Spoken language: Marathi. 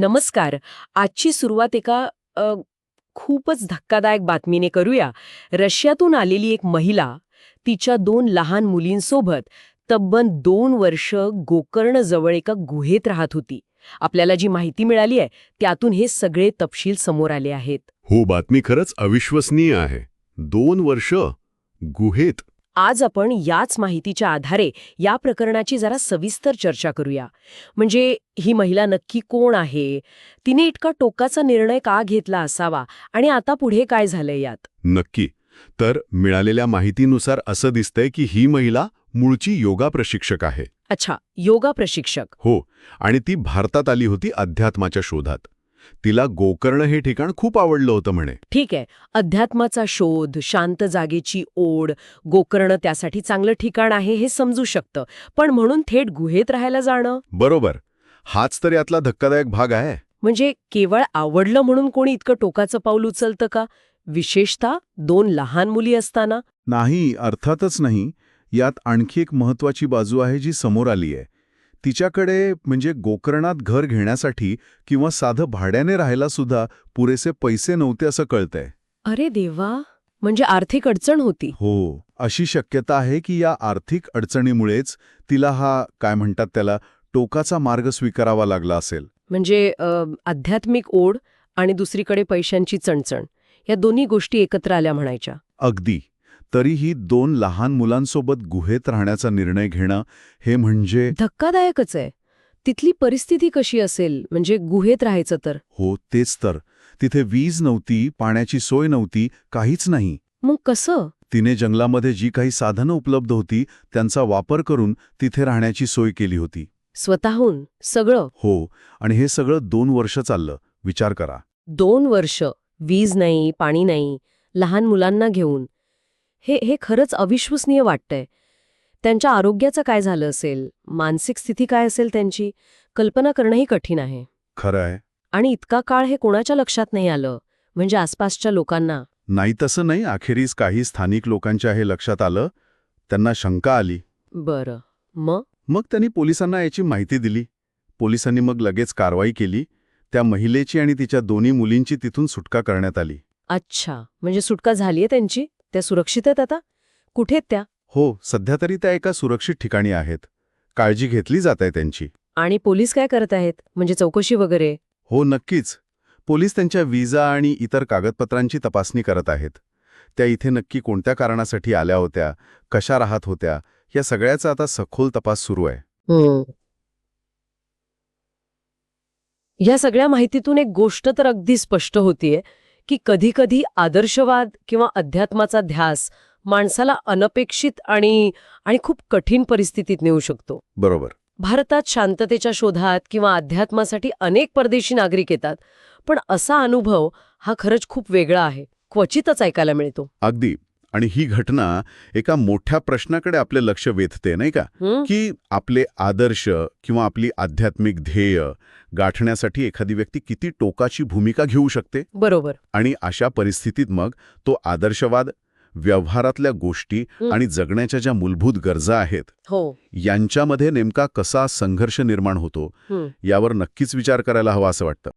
नमस्कार. आजची सुरुवात एका अ, खूपच धक्कादायक बातमीने करूया. रशियातून आलेली एक महिला तिच्या दोन लहान मुलींसोबत तब्बल दोन वर्ष गोकर्णजवळ एका गुहेत राहत होती. आपल्याला जी माहिती मिळाली आहे त्यातून हे सगळे तपशील समोर आले आहेत. हो बातमी खरंच अविश्वसनीय आहे. दोन वर्ष गुहेत आज आपण याच माहितीच्या आधारे या प्रकरणाची जरा सविस्तर चर्चा करूया. म्हणजे ही महिला नक्की कोण आहे? तिने इतका टोकाचा निर्णय का घेतला असावा? आणि आता पुढे काय झालंय यात? नक्की. तर मिळालेल्या माहितीनुसार असं दिसतंय की ही महिला मूळची योगा प्रशिक्षक आहे. अच्छा योगा प्रशिक्षक. हो आणि ती भारतात आली होती अध्यात्माच्या शोधात. तिला गोकर्ण हे ठिकाण खूप आवडलं होतं म्हणे. ठीक आहे. अध्यात्माचा शोध शांत जागेची ओढ गोकर्ण त्यासाठी चांगलं ठिकाण आहे हे समजू शकतं. पण म्हणून थेट गुहेत राहायला जाणं? बरोबर. हाच तर यातला धक्कादायक भाग आहे. म्हणजे केवळ आवडलं म्हणून कोणी इतकं टोकाचं पाऊल उचलतं का? विशेषतः दोन लहान मुली असताना? नाही अर्थातच नाही. यात आणखी एक महत्वाची बाजू आहे जी समोर आली आहे तिच्याकडे म्हणजे गोकर्णात घर घेण्यासाठी किंवा साधं भाड्याने राहायला सुद्धा पुरेसे पैसे नव्हते असं कळतंय. अरे देवा! म्हणजे आर्थिक अडचण होती. हो अशी शक्यता आहे की या आर्थिक अडचणीमुळेच तिला हा काय म्हणतात त्याला टोकाचा मार्ग स्वीकारावा लागला असेल. म्हणजे आध्यात्मिक ओढ आणि दुसरीकडे पैशांची चणचण या दोन्ही गोष्टी एकत्र आल्या म्हणायच्या. अगदी. तरीही दोन लहान मुलांसोबत गुहेत राहण्याचा निर्णय घेणं हे म्हणजे धक्कादायकच आहे. तिथली परिस्थिती कशी असेल? म्हणजे गुहेत राहायचं तर. हो तेच तर. तिथे वीज नव्हती पाण्याची सोय नव्हती काहीच नाही. मग कसं? तिने जंगलामध्ये जी काही साधनं उपलब्ध होती त्यांचा वापर करून तिथे राहण्याची सोय केली होती. स्वतःहून? सगळं? हो आणि हे सगळं दोन वर्ष चाललं. विचार करा. दोन वर्ष. वीज नाही पाणी नाही. लहान मुलांना घेऊन. हे हे खरंच अविश्वसनीय वाटतंय. त्यांच्या आरोग्याचं काय झालं असेल? मानसिक स्थिती काय असेल त्यांची? कल्पना करणंही कठीण आहे. खरं आहे. आणि इतका काळ हे कोणाच्या लक्षात नाही आलं? म्हणजे आसपासच्या लोकांना? नाही तसं नाही. अखेरीस काही स्थानिक लोकांच्या हे लक्षात आलं. त्यांना शंका आली. बरं. मग? मग त्यांनी पोलिसांना याची माहिती दिली. पोलिसांनी मग लगेच कारवाई केली. त्या महिलेची आणि तिच्या दोन्ही मुलींची तिथून सुटका करण्यात आली. अच्छा. म्हणजे सुटका झालीये त्यांची? त्या सुरक्षित आहेत आता? कुठे आहेत त्या? हो सध्या तरी त्या एका सुरक्षित ठिकाणी आहेत. काळजी घेतली जात आहे त्यांची. आणि पोलीस काय करत आहेत? म्हणजे चौकशी वगैरे? हो नक्कीच. पोलीस त्यांच्या विजा आणि इतर कागदपत्रांची तपासणी करत आहेत. त्या इथे नक्की कोणत्या कारणासाठी आल्या होत्या? कशा राहत होत्या? या सगळ्याचा आता सखोल तपास सुरू आहे. या सगळ्या माहितीतून एक गोष्ट तर अगदी स्पष्ट होतीये. की कधीकधी आदर्शवाद किंवा अध्यात्माचा ध्यास माणसाला अनपेक्षित आणि आणि खूप कठीण परिस्थितीत नेऊ शकतो. बरोबर. भारतात शांततेच्या शोधात किंवा अध्यात्मासाठी अनेक परदेशी नागरिक येतात पण असा अनुभव हा खरंच खूप वेगळा आहे. क्वचितच ऐकायला मिळतो. अगदी. आणि ही घटना एका मोठ्या प्रश्नाकडे आपले लक्ष वेधते नाही का? की आपले आदर्श किंवा आपली आध्यात्मिक ध्येय गाठण्यासाठी एखादी व्यक्ती किती टोकाची भूमिका घेऊ शकते बरोबर आणि अशा परिस्थितीत मग तो आदर्शवाद व्यवहारातल्या गोष्टी. आणि जगण्याच्या ज्या मूलभूत गरजा आहेत हो यांच्यामध्ये नेमका कसा संघर्ष निर्माण होतो. यावर नक्कीच विचार करायला हवा असं वाटतं